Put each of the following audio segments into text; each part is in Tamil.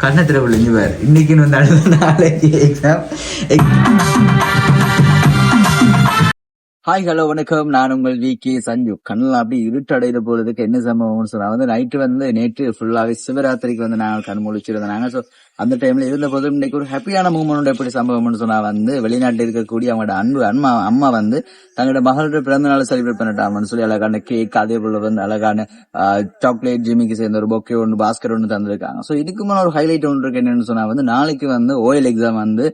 கண்ணத்தில் திறவில்லைங்க இன்னைக்குன்னு வந்து அடுத்த நாளைக்கு எக்ஸாம் ஹாய் ஹலோ வணக்கம். நான் உங்கள் வி கே சஞ்சு. கண்ணில் அப்படி இருட்டடையில போறதுக்கு என்ன சம்பவம்னு சொன்னா வந்து நைட்டு வந்து நேற்று ஃபுல்லாகவே சிவராத்திரிக்கு வந்து நாங்கள் கண் முழிச்சிருந்தாங்க ஸோ அந்த டைம்ல இருந்த போதும் இன்னைக்கு ஒரு ஹாப்பியான மூமெண்ட் எப்படி சம்பவம்னு சொன்னா வந்து வெளிநாட்டில் இருக்கக்கூடிய அவங்களோட அன்பு அம்மா அம்மா வந்து தங்களோட மகளோட பிறந்த நாள் செலிப்ரேட் பண்ணிட்டாங்கன்னு சொல்லி அழகான கேக் அதே போல வந்து அழகான சாக்லேட் ஜிமிக்கு சேர்ந்த ஒரு பொக்கே ஒன்று பாஸ்கெட் ஒன்று தந்திருக்காங்க. ஸோ இதுக்கு முன்னாடி ஒரு ஹைலைட் ஒன்று இருக்கு என்னன்னு சொன்னா வந்து நாளைக்கு வந்து ஓயில் எக்ஸாம் வந்து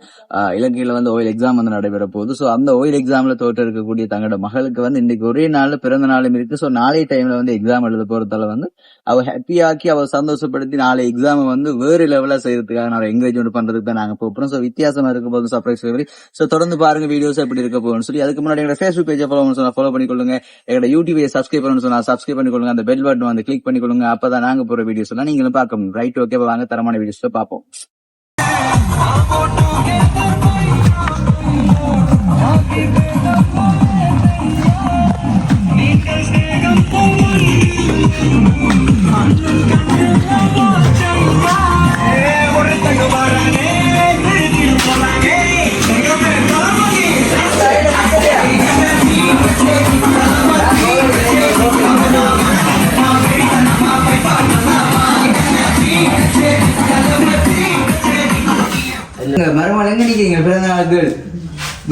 இலங்கையில வந்து ஓயில் எக்ஸாம் வந்து நடைபெற போகுது. ஸோ அந்த ஓயில் எக்ஸாம்ல தோற்று இருக்கக்கூடிய தங்களோட மகளுக்கு வந்து இன்னைக்கு ஒரே நாள் பிறந்த நாளும் இருக்கு. ஸோ நாளை டைம்ல வந்து எக்ஸாம் எழுத போறதால வந்து அவ ஹாப்பியாக்கி அவ சந்தோஷப்படுத்தி நாளை எக்ஸாம் வந்து வேறு லெவலா செய்யறதுக்காக நான் என்கரேஜ்மெண்ட் பண்றதுக்கு தான் நாங்க போறோம். ஸோ வித்தியாசமா இருக்க போது சர்ப்ரைஸ் ஃபேவரி ஸோ தொடர்ந்து பாருங்க வீடியோஸ் எப்படி இருக்க போகணும்னு சொல்லி அதுக்கு முன்னாடி எங்களோட ஃபேஸ்புக் பேஜை ஃபாலோ பண்ண ஃபாலோ பண்ணிக்கொள்ளுங்க. எங்களோட யூடியூபை சப்ஸ்கிரைப் பண்ணணும் சொன்னா சப்ஸ்கிரைப் பண்ணிக்கொள்ளுங்க. அந்த பெல் பட்டன் வந்து கிளிக் பண்ணிக்கொள்ளுங்க. அப்பதான் நாங்க போற வீடியோஸ் எல்லாம் நீங்களும் பார்க்க முடியும். ரைட் ஓகே வாங்க தரமான வீடியோஸ் பார்ப்போம்.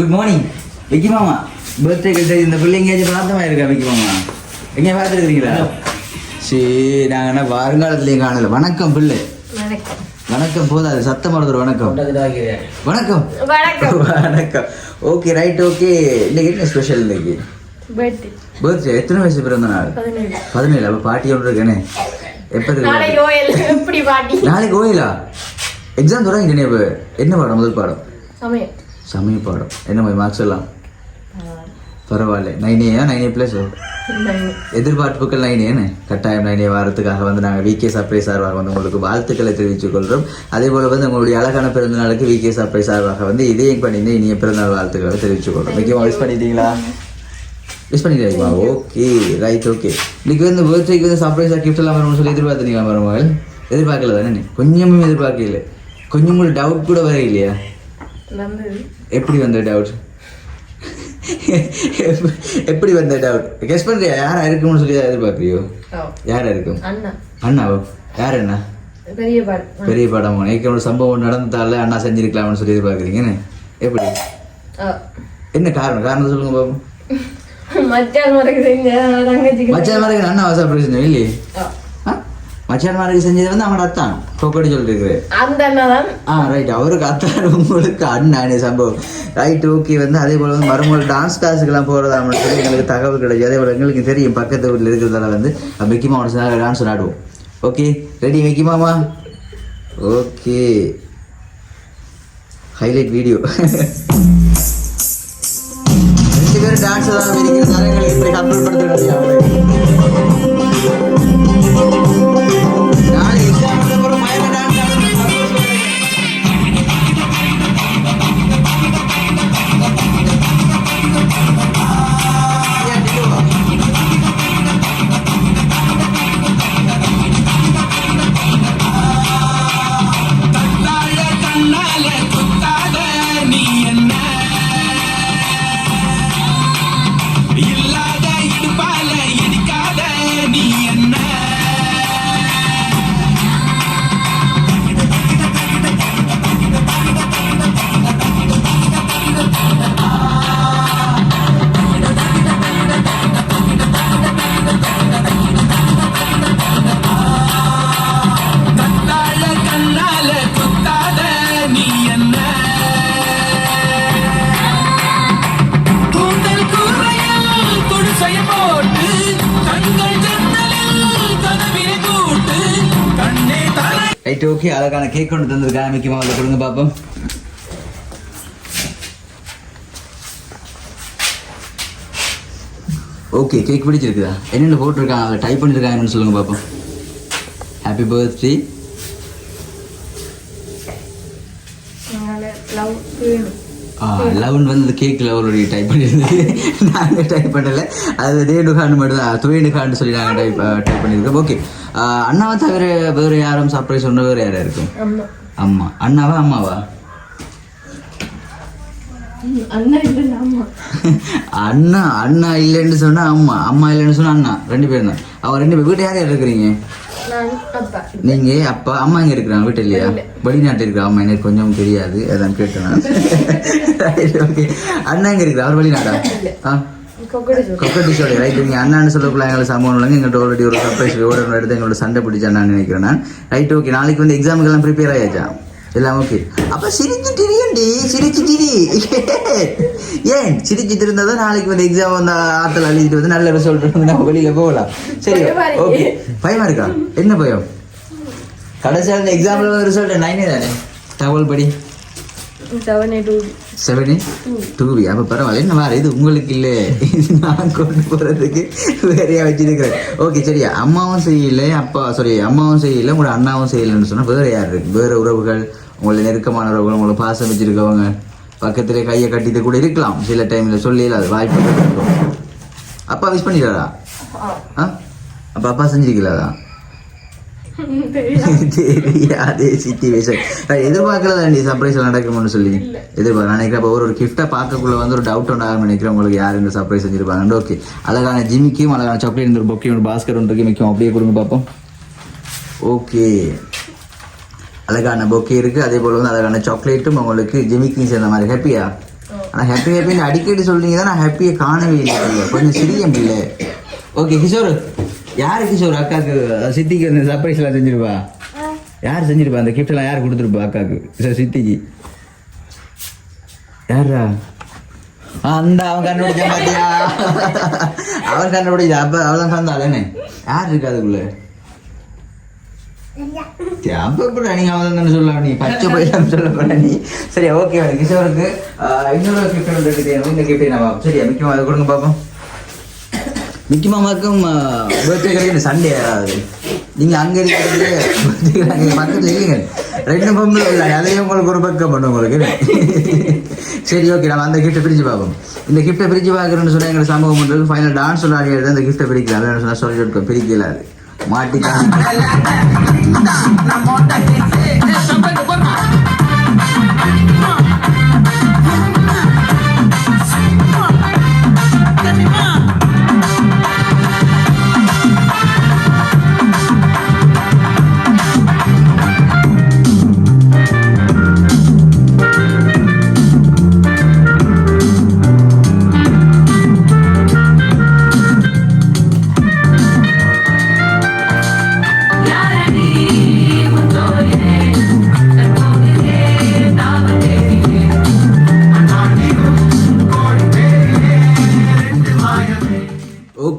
குட் மார்னிங் விக்கி மாமா பர்த்டே கிட்ட இந்த பிள்ளை எங்கேயாச்சும் பார்த்தமா இருக்கா விக்கி மாமா எங்க பார்த்துருக்கீங்களா சரி நாங்க என்ன வருங்காலத்துலயும் காணல. வணக்கம் பிள்ளை. வணக்கம். போதாது சத்தம் ஒரு வணக்கம். வணக்கம். வணக்கம். வணக்கம். ஓகே ரைட் ஓகே இன்னைக்கு என்ன ஸ்பெஷல் இன்னைக்கு? பர்த்டே எத்தனை வயசு பிறந்த நாள்? பதினேழு. அப்ப பாட்டி ஒன்று இருக்கேனே. எப்ப நாளைக்கு கோயிலா எக்ஸாம் தொடங்கிட்டேனே இப்போ. என்ன பாடம்? முதல் பாடம்? சமயம். சமய பாடம். என்ன போய் மார்க்ஸ் எல்லாம்? பரவாயில்ல. நைனேயா நைனே ப்ளஸ் எதிர்பார்ப்புகள் நைனேன்னு கட்டாயம் நைனே வாரத்துக்காக வந்து நாங்கள் விகே சர்ப்ரைஸ் சார்பாக வந்து உங்களுக்கு வாழ்த்துக்களை தெரிவித்துக் கொள்கிறோம் அதே போல் வந்து உங்களுடைய அழகான பிறந்த நாளுக்கு விகே சப்ளை சார்பாக வந்து இதயம் பண்ணிட்டு இனிய பிறந்தநாள் வாழ்த்துக்களை தெரிவித்துக் கொள்கிறோம் முக்கியமாக விஷ் பண்ணிட்டீங்களா? விஷ் பண்ணிட்டீங்களா? ஓகே ரைட் ஓகே இன்னைக்கு வந்து பர்த்டேக்கு வந்து சர்ப்ரைஸாக கிஃப்ட் எல்லாம் வரும்னு சொல்லி எதிர்பார்த்துட்டீங்களா மருமகள்? எதிர்பார்க்கல தானே நீ? கொஞ்சமும் எதிர்பார்க்கல. கொஞ்சம் கூட டவுட் கூட வர இல்லையா எப்படி வந்த டவுட் எப்படி வந்த டவுட் கெஸ் பண்றியா? யாரா இருக்கும்னு சொல்லி எதிர்பார்க்கறியோ ஓ, யாரா இருக்கும்? அண்ணா. அண்ணாவோ? யார் அண்ணா? பெரிய பாடு. பெரிய படம் ஒரு சம்பவம் நடந்ததால அண்ணா செஞ்சிருக்கலாம்னு சொல்லி எதிர்பார்க்குறீங்கன்னு எப்படி. என்ன காரணம்? காரணம் சொல்லுங்க பாப்போம். மச்சான் மறக்க செஞ்ச தங்கச்சிக்கு மச்சான் மாதிரி அண்ணா சர்ப்ரைஸ் செஞ்சோம் இல்லையே? ஓ. ஆ? மச்சான் மாதிரி செஞ்சது வந்து அவனோட அத்தான். கொக்கடி சொல்லிட்டு அந்த அண்ணா தான் ஆ ரைட் அவருக்கு அத்தான் உங்களுக்கு அண்ணானே சம்பவம். ரைட் ஓகே வந்து அதே போல் வந்து மறுமுறை டான்ஸ் கிளாஸுக்கெல்லாம் போகிறதா சொல்லி எங்களுக்கு தகவல் கிடைக்கும் அதே போல் எங்களுக்கு தெரியும். பக்கத்து வீட்டில் இருக்கிறதால வந்து மிக்கி மாமா டான்ஸ் விளாடுவோம் ஓகே ரெடி மிக்கி மாமா ஓகே ஹைலைட் வீடியோ ரெண்டு பேரும் டான்ஸ் தான் இருக்கிற தரங்களை இப்படி கண்ட்ரோல் படுத்த நான் ரைட் ஓகே அழகான கேக் கொண்டு தந்திருக்காங்க. மிக்கி மாவில் கொடுங்க பாப்போம். ஓகே கேக் பிடிச்சிருக்குதா? என்னென்ன போட்டிருக்காங்க? அதை டைப் பண்ணியிருக்காங்கன்னு சொல்லுங்க பாப்போம். ஹாப்பி பர்த்டே லவ் லெவன் வந்து கேக்கில் அவருடைய டைப் பண்ணியிருந்தது நாங்கள் டைப் பண்ணல. அது ரேணுகான்னு மட்டும் தான் துவேணுகான்னு சொல்லி நாங்கள் டைப் டைப் பண்ணியிருக்கோம். ஓகே அண்ணாவை தவிர வேறு யாரும் சர்ப்ரைஸ் சொன்ன வேறு யாரா இருக்கும் அம்மா. அண்ணாவா அம்மாவா? அண்ணா அண்ணா அண்ணா இல்லைன்னு சொன்னா அம்மா. அம்மா இல்லைன்னு சொன்னா அண்ணா. ரெண்டு பேரும் தான். அவன் ரெண்டு பேர் வீட்டு யார் யார் இருக்கிறீங்க? நீங்க அப்பா அம்மா எங்க இருக்கிறாங்க? வீட்டு இல்லையா? வெளிநாட்டு இருக்கிற அம்மா எனக்கு கொஞ்சம் தெரியாது அதான் கேட்டேன். அண்ணா எங்க இருக்கிற அவர் வெளிநாடா? ஆ? கொக்கடி சொல்லு கொக்கட்டி சொல்லி ரைட் நீங்க அண்ணான்னு சொல்லக்குள்ள எங்களை சம்பவம் இல்லைங்க எங்கள்கிட்ட ஆல்ரெடி ஒரு சர்ப்ரைஸ் ஓட எடுத்து எங்களோட சண்டை பிடிச்சா நான் நினைக்கிறேன் நான். ரைட் ஓகே நாளைக்கு வந்து எக்ஸாமுக்கு எல்லாம் ப்ரிப்பேர் ஆயாச்சா? எல்லாம் ஓகே அப்ப சிரிச்சுட்டிரியண்டி சிரிச்சுட்டிரி. ஏன்? சிரிச்சுட்டு இருந்தா தான் நாளைக்கு வந்து எக்ஸாம் வந்து ஆற்றல் அழிச்சிட்டு வந்து நல்ல ரிசல்ட் வந்து நம்ம வெளியில போகலாம். சரி. ஓகே பயமா இருக்கா? என்ன பயம்? கடைசியாக இந்த எக்ஸாம்ல வந்து ரிசல்ட் நைனே தானே? தகவல் படி. Seven eight two seven two we அப்போ பரவாயில்ல. என்ன வேறு இது உங்களுக்கு இல்லை. நான் கொண்டு போகிறதுக்கு வேறையா வச்சிருக்கிறேன் ஓகே சரியா அம்மாவும் செய்யல அப்பா சாரி அம்மாவும் செய்யல உங்களோட அண்ணாவும் செய்யலைன்னு சொன்னால் வேறு யார் இருக்கு? வேறு உறவுகள்? உங்களை நெருக்கமான உறவுகள் உங்களை பாசம் வச்சிருக்கவங்க பக்கத்திலே கையை கட்டிட்டு கூட இருக்கலாம். சில டைமில் சொல்லல அது வாய்ப்பு இருக்கும் அப்பா விஷ் பண்ணிட்டாரா? ஆ. அப்போ அப்பா செஞ்சிருக்கலாதா தெரியாதே. சிச்சுவேஷன் எதிர்பார்க்கல நீ சர்ப்ரைஸ் நடக்கும்னு சொல்லி. எதிர்பார்க்க நான் நினைக்கிறேன் அப்ப ஒரு ஒரு கிஃப்ட்டை பார்க்கக்குள்ள வந்து ஒரு டவுட் ஒன்றாகும் நினைக்கிறேன் உங்களுக்கு யார் இந்த சர்ப்ரைஸ் செஞ்சிருப்பாங்க ஓகே அழகான ஜிமிக்கும் அழகான சாக்லேட் இந்த ஒரு பொக்கையும் ஒரு பாஸ்கர் ஒன்று இருக்கு மிக்கும். அப்படியே கொடுங்க பார்ப்போம் ஓகே அழகான பொக்கே இருக்குது அதே போல வந்து அழகான சாக்லேட்டும் உங்களுக்கு ஜெமிக்கிங் சேர்ந்த மாதிரி ஹாப்பியா ஆனால் ஹாப்பி ஹாப்பின்னு அடிக்கடி சொல்றீங்க தான் நான் ஹாப்பியை காணவே இல்லை. கொஞ்சம் சிரியம் இல்லை. ஓகே கிஷோர். யாரு கிஷோர் அக்காக்கு? சித்திக்கு அந்த சர்ப்ரைஸ் எல்லாம் செஞ்சிருப்பா? யார் செஞ்சிருப்பா? அந்த gift எல்லாம் யார் கொடுத்துருப்பா அக்காக்கு? ச- சித்திக்கு. யாரா அந்த அவன் கண்டுபிடிச்ச பாத்தியா? அவன் கண்டுபிடிச்சா அப்ப அவதான் தானே யார் இருக்காதுக்குள்ள அப்ப கூட நீங்க அவன் தானே சொல்லலாம் நீ? பச்சை பையன் சொல்ல போற நீ. சரி ஓகே கிஷோருக்கு இன்னொரு கிஃப்ட் ஒன்று இருக்குது இந்த கிஃப்ட் நான் சரியா முக்கியமாக அதை கொடுங்க பார்ப்போம் மிக்கி மாமாக்கும் பர்த்டே கிடையாது சண்டே யாராவது நீங்க அங்க இருக்கிறது birthday அங்க பக்கத்துல இல்லைங்க ரெண்டு பொம்பளை இல்லை அதையும் உங்களுக்கு ஒரு பக்கம் பண்ணும் உங்களுக்கு. சரி ஓகே நம்ம அந்த கிஃப்ட்டை பிரிச்சு பார்ப்போம் இந்த கிஃப்ட்டை பிரிச்சு பார்க்கறேன்னு சொன்னா எங்க சமூகம் பண்றது ஃபைனல் டான்ஸ் விளையாடி அந்த கிஃப்ட்டை பிரிக்கலாம் அதான் சொன்னா சொல்லி இருக்கோம் பிரிக்கல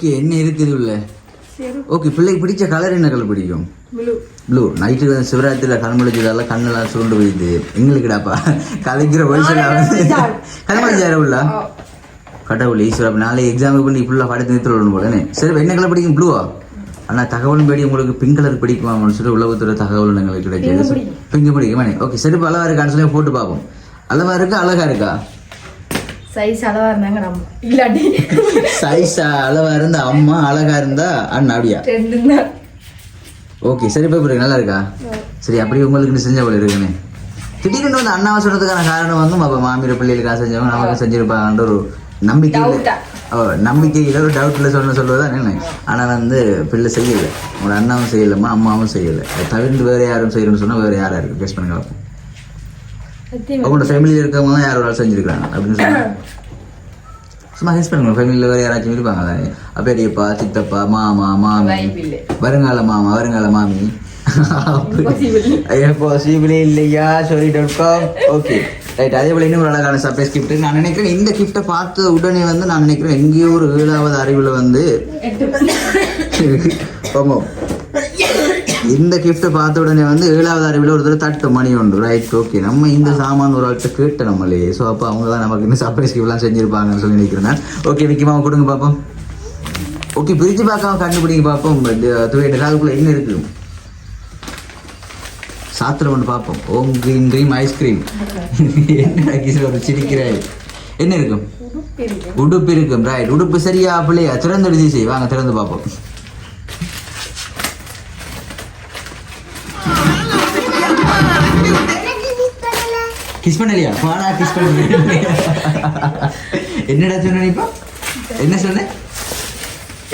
ஓகே என்ன இருக்குது உள்ள? ஓகே பிள்ளைக்கு பிடிச்ச கலர் என்ன கலர் பிடிக்கும்? ப்ளூ நைட்டு சிவராத்திரியில் கண் முழிச்சதால கண்ணெல்லாம் சுருண்டு போயிடுது. எங்களுக்குடாப்பா. கலைக்கிற வயசுல சேர உள்ள? கடவுள் ஈஸ்வரா நாளைக்கு எக்ஸாமுக்கு பண்ணி ஃபுல்லாக படத்தை நிறுத்த விடணும் போலனே சரி என்ன கலர் பிடிக்கும்? ப்ளூவா அண்ணா தகவலும் படி உங்களுக்கு பிங்க் கலர் பிடிக்குமான்னு சொல்லி உலகத்தோட தகவல் எங்களுக்கு கிடைச்சது பிங்க் பிடிக்குமானே ஓகே சரி இப்போ அளவா இருக்கான்னு சொல்லி போட்டு பார்ப்போம். அளவா இருக்கா அழகா இருக்கா? சைஸ் அளவா இருந்தாங்க நம்ம. இல்லாட்டி சைஸ் அளவா இருந்தா அம்மா அழகா இருந்தா அண்ணா அப்படியா? ஓகே சரி போய் நல்லா இருக்கா? சரி அப்படியே உங்களுக்கு செஞ்ச போல இருக்குன்னு. திடீர்னு வந்து அண்ணாவை சொன்னதுக்கான காரணம் வந்து அப்போ மாமியார் பிள்ளைகளுக்காக செஞ்சவங்க நமக்கு செஞ்சிருப்பாங்கன்ற ஒரு நம்பிக்கை? ஓ நம்பிக்கையில் ஒரு டவுட்டில் சொன்ன சொல்லுவதா என்ன? ஆனால் வந்து பிள்ளை செய்யலை. உங்களோட அண்ணாவும் செய்யலம்மா அம்மாவும் செய்யலை. தவிர்த்து வேறு யாரும் செய்யணும்னு சொன்னால் வேறு யாரா இருக்கு? பேஸ் பண்ணுங்க பார்ப்போம். அவங்களோட ஃபேமிலியில் இருக்கவங்க தான் யார் ஆள் செஞ்சிருக்காங்க அப்படின்னு சொன்னாங்க சும்மா ஹெல்ப் பண்ணுங்க. ஃபேமிலியில் வேறு யாராச்சும் இருப்பாங்க தானே பெரியப்பா சித்தப்பா மாமா மாமி. வருங்கால மாமா வருங்கால மாமி. பாசிபிளே இல்லையா? சொல்லி டாட் காம் ஓகே ரைட் அதே போல இன்னும் ஒரு அழகான சர்ப்ரைஸ் கிஃப்ட் நான் நினைக்கிறேன் இந்த கிஃப்ட்டை பார்த்த உடனே வந்து நான் நினைக்கிறேன் எங்கேயோ ஒரு ஏழாவது அறிவில் வந்து ஆமாம் இந்த கிஃப்ட்டை பார்த்த உடனே வந்து ஏழாவது அறிவில் ஒரு தடவை தட்டு மணி உண்டு ரைட் ஓகே நம்ம இந்த சாமான் ஒரு ஆள்கிட்ட கேட்ட நம்மளே ஸோ அப்போ அவங்க தான் நமக்கு இந்த சர்ப்ரைஸ் கிஃப்ட்லாம் செஞ்சிருப்பாங்கன்னு சொல்லி நினைக்கிறேன். நான் ஓகே விக்கிமா கொடுங்க பார்ப்போம் ஓகே பிரித்து பார்க்காம கண்டுபிடிங்க பார்ப்போம் துவையிட்ட காலுக்குள்ள என்ன இருக்கு? சாத்துல கொண்டு பார்ப்போம் ஓம் கிரீம் கிரீம் ஐஸ்கிரீம் என்ன ஒரு சிரிக்கிறாய்? என்ன இருக்கும்? உடுப்பு இருக்கும். ரைட் உடுப்பு சரியா பிள்ளையா? திறந்து செய். வாங்க திறந்து பார்ப்போம் கிஸ் பண்ணலையா? பாடா கிஸ் பண்ண. என்னடா சொன்ன இப்போ? என்ன சொன்ன?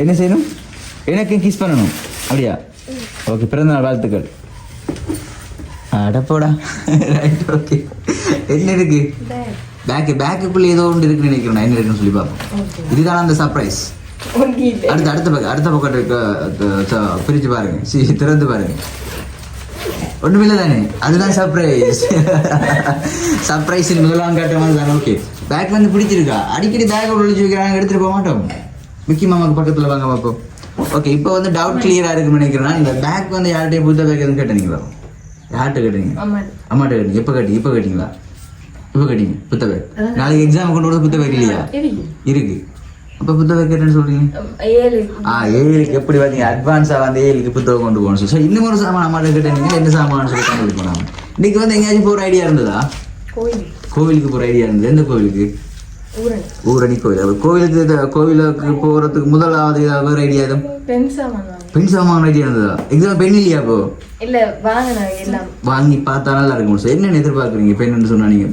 என்ன செய்யணும்? எனக்கு கிஸ் பண்ணணும். அப்படியா? ஓகே பிறந்த நாள் வாழ்த்துக்கள் அடப்போடா ரைட் ஓகே என்ன இருக்கு? பேக்கு பேக்குக்குள்ள ஏதோ ஒன்று இருக்குன்னு நினைக்கிறேன். நான் என்ன இருக்குன்னு சொல்லி பார்ப்போம். இதுதான் அந்த சர்ப்ரைஸ் அடுத்த அடுத்த பக்கம் அடுத்த பக்கம் இருக்க பிரிச்சு பாருங்க. சி திறந்து பாருங்க. ஒண்ணுமில்ல தானே அதுதான் சர்ப்ரைஸ் சர்ப்ரைஸ் முதலாம் காட்டுறது தானே ஓகே பேக் வந்து பிடிச்சிருக்கா? அடிக்கடி பேக் ஒழிச்சு வைக்கிறாங்க எடுத்துட்டு போக மாட்டோம். மிக்கி மாமாக்கு பக்கத்துல வாங்க பார்ப்போம். ஓகே இப்போ வந்து டவுட் கிளியரா இருக்குன்னு நினைக்கிறேன் இந்த பேக் வந்து யார்கிட்டயும் புத்த பேக் எதுவும் கேட்டீங்களா? யார்கிட்ட கேட்டீங்க? அம்மாட்ட. கேட்டீங்க. எப்போ கேட்டீங்க? இப்போ கேட்டீங்களா? இப்போ கேட்டீங்க? புத்த பேக் நாளைக்கு எக்ஸாம் கொண்டு வரது புத்த பேக் இல்லையா? இருக்கு. அப்போ புத்த பேக் கேட்டேன்னு சொல்றீங்க? ஆ ஏழுக்கு எப்படி பார்த்தீங்க அட்வான்ஸா வந்து ஏழுக்கு புத்தகம் கொண்டு போகணும் சொல்லி. இன்னும் ஒரு சாமான் அம்மாட்ட கேட்டேன் நீங்க. என்ன சாமான் சொல்லி கொண்டு போனாங்க இன்னைக்கு வந்து எங்கேயாச்சும் போற ஐடியா இருந்ததா? கோவிலுக்கு போற ஐடியா இருந்தது. எந்த கோவிலுக்கு? ஊரணி. கோவில் அப்ப கோவிலுக்கு கோவிலுக்கு போறதுக்கு முதலாவது வேற ஐடியா எதுவும்? பெண் சாமான் ஐடியா இருந்ததா? எக்ஸாம் பெண் இல்லையா அப்போ? இல்ல வாங்கி பார்த்தா நல்லா இருக்கும் சார் என்னென்ன எதிர்பார்க்குறீங்க? பெண்ணுன்னு சொன்னா நீங்க?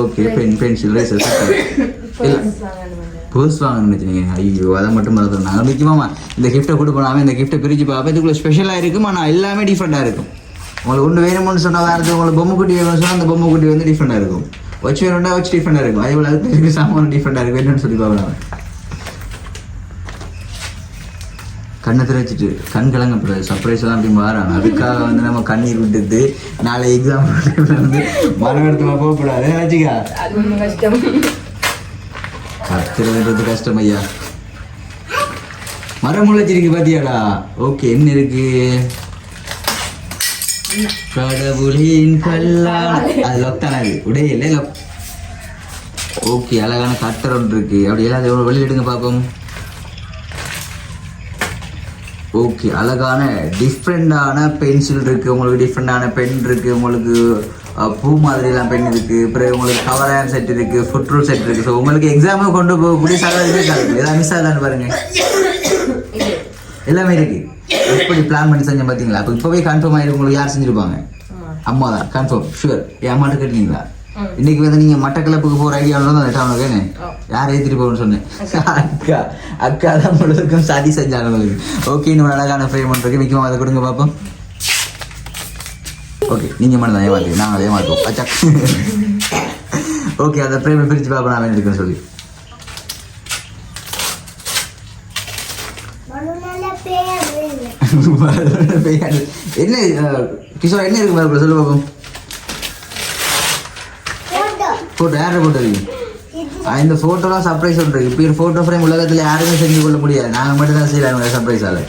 ஓகே பென் பென்சில் புதுசு வாங்கணும்னு வச்சுருங்க ஐயோ அதை மட்டும் மறந்துடும் நாங்கள் நிற்குமாம்மா இந்த கிஃப்ட்டை கொடுப்போம் இந்த கிஃப்ட்டை பிரித்து பார்ப்போம் இதுக்குள்ளே ஸ்பெஷலாக இருக்கும். ஆனால் எல்லாமே டிஃப்ரெண்ட்டாக இருக்கும். உங்களுக்கு ஒன்று வேணும்னு சொன்னால் வேறு உங்களுக்கு பொம்மை குட்டி வேணும்னு சொன்னால் அந்த பொம்மை குட்டி வந்து டிஃப்ரெண்டாக இருக்கும். வச்சு வேணும்னா வச்சு டிஃப்ரெண்டாக இருக்கும். அதே போல் அதுக்கு இருக்கு சாமான் டிஃப்ரெண்டாக இருக்கும்? என்னன்னு சொல்லி பார்க்கலாம் கண்ணை திரைச்சிட்டு கண் கலங்கப்படாது சர்ப்ரைஸ் எல்லாம் அப்படி மாறாங்க அதுக்காக வந்து நம்ம கண்ணீர் விட்டுட்டு நாளை எக்ஸாம் வந்து மரம் எடுத்து போகக்கூடாது. வச்சுக்கா அது கஷ்டம். கத்துறதுன்றது கஷ்டம் ஐயா. மரம் முளைச்சிருக்கு பாத்தியாடா? ஓகே என்ன இருக்கு? கடவுளின் கல்லான அது லொக்தான அது உடைய இல்லை ஓகே அழகான கட்டர் ஒன்று இருக்கு. அப்படி எல்லாம் அதை வெளியிடுங்க பார்ப்போம். ஓகே அழகான டிஃப்ரெண்டான பென்சில் இருக்கு. உங்களுக்கு டிஃப்ரெண்டான பென் இருக்கு. உங்களுக்கு பூ மாதிரிலாம் பெண் இருக்குது பிறகு உங்களுக்கு கவர் செட் இருக்குது ஃபுட் ரூல் செட் இருக்குது ஸோ உங்களுக்கு எக்ஸாமுக்கு கொண்டு போகக்கூடிய சாதாரண இருக்கு ஏதாவது மிஸ் ஆகலான்னு பாருங்கள் எல்லாமே இருக்குது எப்படி பிளான் பண்ணி செஞ்சேன் பார்த்தீங்களா அப்போ இப்போவே கன்ஃபார்ம் ஆயிருக்கு உங்களுக்கு யார் செஞ்சுருப்பாங்க? அம்மா தான் கன்ஃபார்ம் ஷுவர் என் அம்மாட்ட கேட்டீங்களா? இன்னைக்கு வந்து நீங்க மட்டக்கிழப்புக்கு போற ஐடியா தான் டவுனுக்கு யார் ஏற்றிட்டு போகணும்னு சொன்னேன். அக்கா அக்கா தான் முழுவதுக்கும் சதி செஞ்சாங்க உங்களுக்கு. ஓகே இன்னும் அழகான ஃப்ரேம் பண்ணுறதுக்கு மிக்கமா அதை கொடுங்க பார்ப்போம் ஓகே நீங்க மட்டும் தான் ஏமாத்து நாங்கள் ஏமாத்துவோம். அச்சா. ஓகே அந்த ஃப்ரேமை பிரிச்சு பார்ப்போம் நான் இருக்குன்னு சொல்லி. என்ன கிஷோர் என்ன இருக்கு பாருங்க சொல்லு பார்ப்போம் போட்டோ. யாரை போட்டோ இருக்கு? ஆ, இந்த ஃபோட்டோலாம் சர்ப்ரைஸ் ஒன்று இப்போ ஃபோட்டோ ஃப்ரேம் உலகத்தில் யாருமே செஞ்சு கொள்ள முடியாது. நாங்கள் மட்டும் தான் செய்யலாம் சர்ப்ரைஸால்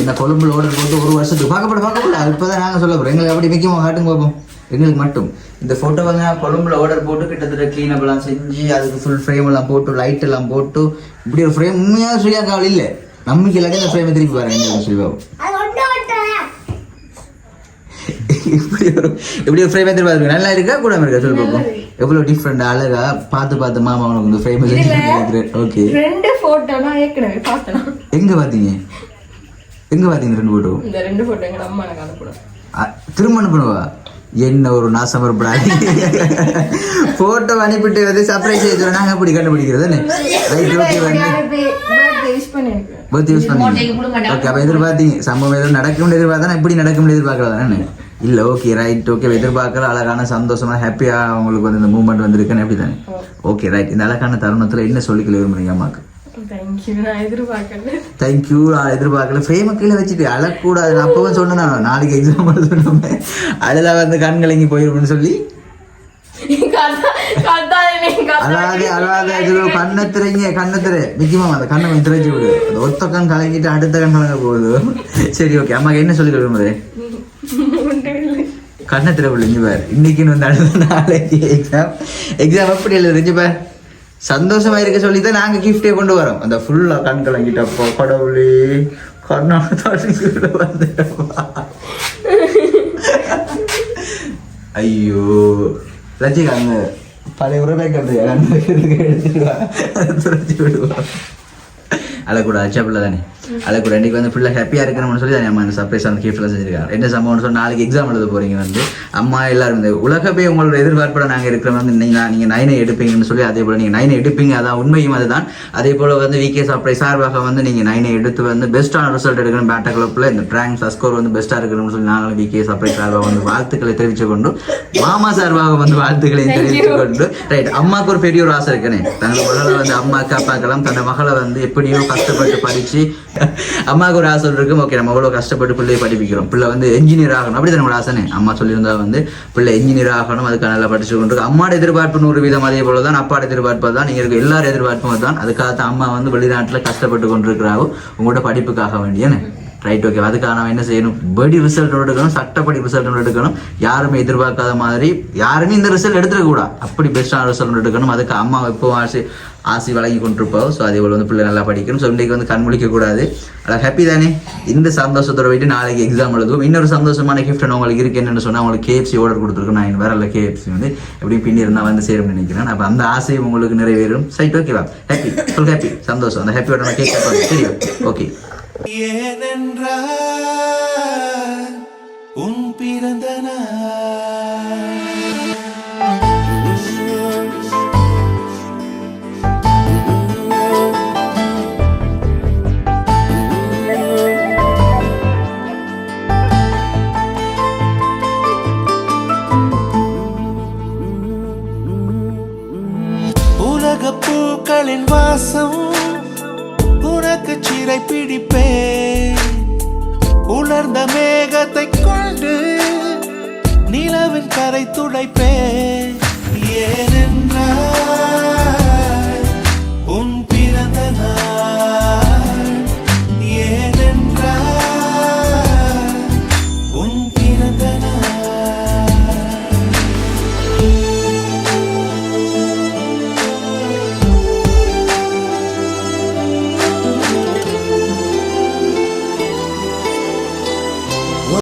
இந்த கொழும்புல ஆர்டர் போட்டு ஒரு வருஷத்துக்கு பார்க்கப்பட பார்க்கப்பட இப்போ தான் நாங்கள் சொல்ல போகிறோம் எங்களுக்கு அப்படி முக்கியமாக காட்டுங்க பார்ப்போம். எங்களுக்கு மட்டும். இந்த ஃபோட்டோ நான் கொழும்புல ஆர்டர் போட்டு கிட்டத்தட்ட க்ளீன் எல்லாம் செஞ்சு அதுக்கு ஃபுல் ஃப்ரேம் எல்லாம் போட்டு லைட் எல்லாம் போட்டு இப்படி ஒரு ஃப்ரேம் உண்மையாக ஸ்ரீலங்காவில் இல்லை. நம்பிக்கை இல்லாட்டி இந்த ஃப்ரேமை திருப்பி பாருங்க. சொல்லி பார்ப்போம். இப்படி ஒரு இப்படி ஒரு ஃப்ரேம் எதிர்பார்க்கு நல்லா இருக்கா? கூட இருக்கா? சொல்லி பார்ப்போம். எவ்வளோ டிஃப்ரெண்ட் அழகா பார்த்து பார்த்து மாமா உனக்கு இந்த ஃப்ரேம் ஓகே ரெண்டு போட்டோ நான் ஏற்கனவே பார்த்தேன். எங்க பாத்தீங்க எங்க பாத்தீங்க ரெண்டு போட்டோ இந்த ரெண்டு போட்டோ எங்க அம்மா எனக்கு அனுப்பணும் திரும்ப அனுப்பணுவா என்ன ஒரு நாசம் இருப்படாது போட்டோ அனுப்பிட்டு வந்து சர்ப்ரைஸ் செய்ய நாங்க எப்படி கண்டுபிடிக்கிறது ரைட் ஓகே வந்து பர்த்டே யூஸ் பண்ணீங்க ஓகே அப்போ எதிர்பார்த்தீங்க. சம்பவம் எதுவும் நடக்கும்னு எதிர்பார்த்தா இப்படி நடக்கும்னு எதிர்பார்க்கல தானே இல்ல ஓகே ரைட் ஓகே எதிர்பார்க்கற அழகான சந்தோஷமா ஹாப்பியா உங்களுக்கு வந்து இந்த மூவ்மெண்ட் வந்திருக்குன்னு எப்படி தானே ஓகே ரைட் இந்த அழகான தருணத்துல என்ன சொல்லிக்கல விரும்புறீங்க அம்மாக்கு? தேங்க்யூ நான் எதிர்பார்க்கல. தேங்க்யூ நான் எதிர்பார்க்கல. ஃப்ரேமை கீழே வச்சுட்டு அழக்கூடாது. நான் அப்பவும் சொன்னேன் நாளைக்கு எக்ஸாம் எழுதணுமே அழுதா வந்து கண் கலங்கி போயிருக்குன்னு சொல்லி. அழாதே அழாதே கண்ணை திரைங்க கண்ணை திரை நிச்சயமா அந்த கண்ணை கொஞ்சம் திரைச்சு விடு. அந்த ஒத்த கண் கலங்கிட்டு அடுத்த கண் கலங்க போகுது. சரி ஓகே அம்மாக்கு என்ன சொல்லி விரும்புது கண்ணை திரை விடுங்க பார். இன்னைக்குன்னு வந்து அடுத்த நாளைக்கு எக்ஸாம் எக்ஸாம் எப்படி எழுதுறீங்க பார். சந்தோஷமா இருக்க சொல்லி தான் நாங்க கிஃப்டே கொண்டு வரோம். அந்த ஃபுல்லா கண் கலங்கிட்டப்போ கடவுளே கர்நாடகா வந்து ஐயோ. லட்சிகா பழைய உறவை கட்டு எடுத்துட்டு வா துரத்தி விடுவா. அழக்கூடாது அச்சா பிள்ளை தானே அழக்கூடாது இன்னைக்கு வந்து ஃபுல்லாக ஹாப்பியாக இருக்கணும்னு சொல்லி அம்மா அந்த சர்ப்ரைஸ் அந்த கிஃப்ட்லாம் செஞ்சிருக்காங்க என்ன சம்பவம்னு சொல்லி நாளைக்கு எக்ஸாம் எழுத போறீங்க வந்து. அம்மா எல்லாரும் இந்த உலகமே உங்களோட எதிர்பார்ப்போட நாங்கள் இருக்கிறோம் வந்து நீங்கள் நீங்கள் நைனை எடுப்பீங்கன்னு சொல்லி அதே போல் நீங்கள் நைனை எடுப்பீங்க. அதான் உண்மையும் அதுதான். அதே போல் வந்து விகே சர்ப்ரைஸ் சார்பாக வந்து நீங்கள் நைனை எடுத்து வந்து பெஸ்ட்டான ரிசல்ட் எடுக்கணும். பேட்டா கிளப்பில் இந்த ட்ராங்க் ஸ்கோர் வந்து பெஸ்ட்டாக இருக்கணும்னு சொல்லி நாங்களும் விகே சர்ப்ரைஸ் சார்பாக வந்து வாழ்த்துக்களை தெரிவித்து கொண்டு மாமா சார்பாக வந்து வாழ்த்துக்களை தெரிவித்து கொண்டு ரைட் அம்மாவுக்கு ஒரு பெரிய ஒரு ஆசை இருக்குனே. தங்கள் மகளை வந்து அம்மாக்கு அப்பாக்கெல்லாம் தன் மகளை வந்து எப்படியோ கஷ்டப்பட்டு படிச்சு அம்மாவுக்கு ஒரு ஆசை இருக்கும் ஓகே நம்ம எவ்வளோ கஷ்டப்பட்டு பிள்ளையை படிப்பிக்கிறோம். பிள்ளை வந்து என்ஜினியர் ஆகணும். அப்படி நம்மளோட ஆசைனே அம்மா சொல்லியிருந்தா வந்து பிள்ளை என்ஜினியர் ஆகணும். அதுக்கு நல்லா படிச்சு கொண்டு அம்மாட எதிர்பார்ப்பு நூறு வீதம் அதே போல தான் அப்பாட எதிர்பார்ப்பு தான் நீங்கள் இருக்க எல்லாரும் எதிர்பார்ப்பும் தான் அதுக்காக தான் அம்மா வந்து வெளிநாட்டில் கஷ்டப்பட்டு கொண்டிருக்கிறாவோ உங்களோட படிப்புக்காக வேண்டியன்னு ரைட் ஓகே அதுக்காக நம்ம என்ன செய்யணும்? படி ரிசல்ட் எடுக்கணும்? சட்டப்படி ரிசல்ட் எடுக்கணும்? யாருமே எதிர்பார்க்காத மாதிரி யாருமே இந்த ரிசல்ட் எடுத்துக்க கூடாது. அப்படி பெஸ்ட்டான ரிசல்ட் எடுக்கணும். அதுக்கு அம்மா எப்போ ஆசை ஆசை வழங்கி கொண்டிருப்போம் ஸோ அதே போல் வந்து பிள்ளை நல்லா படிக்கணும். ஸோ இன்றைக்கு வந்து கண் முழிக்க கூடாது. அதான் ஹாப்பி தானே? இந்த சந்தோஷத்தோட போயிட்டு நாளைக்கு எக்ஸாம் எழுதுவோம். இன்னொரு சந்தோஷமான கிஃப்ட் ஒன்று உங்களுக்கு இருக்கு. என்னன்னு சொன்னால் உங்களுக்கு கேஎஃப்சி ஆர்டர் கொடுத்துருக்கோம். நான் வேற இல்லை கேஎஃப்சி வந்து எப்படி பின்னி இருந்தால் வந்து சேரும்னு நினைக்கிறேன். அப்போ அந்த ஆசையும் உங்களுக்கு நிறைவேறும். சைட் ஓகேவா ஹாப்பி ஃபுல் ஹாப்பி சந்தோஷம். அந்த ஹாப்பியோட நான் கேட்க தெரியும் ஓகே ஏனென்றால் உன் பிறந்த நாள் பூக்களின் வாசம் உனக்கு சிறை பிடிப்பேன். உலர்ந்த மேகத்தை கொண்டு நிலவின் கரை துடைப்பேன்.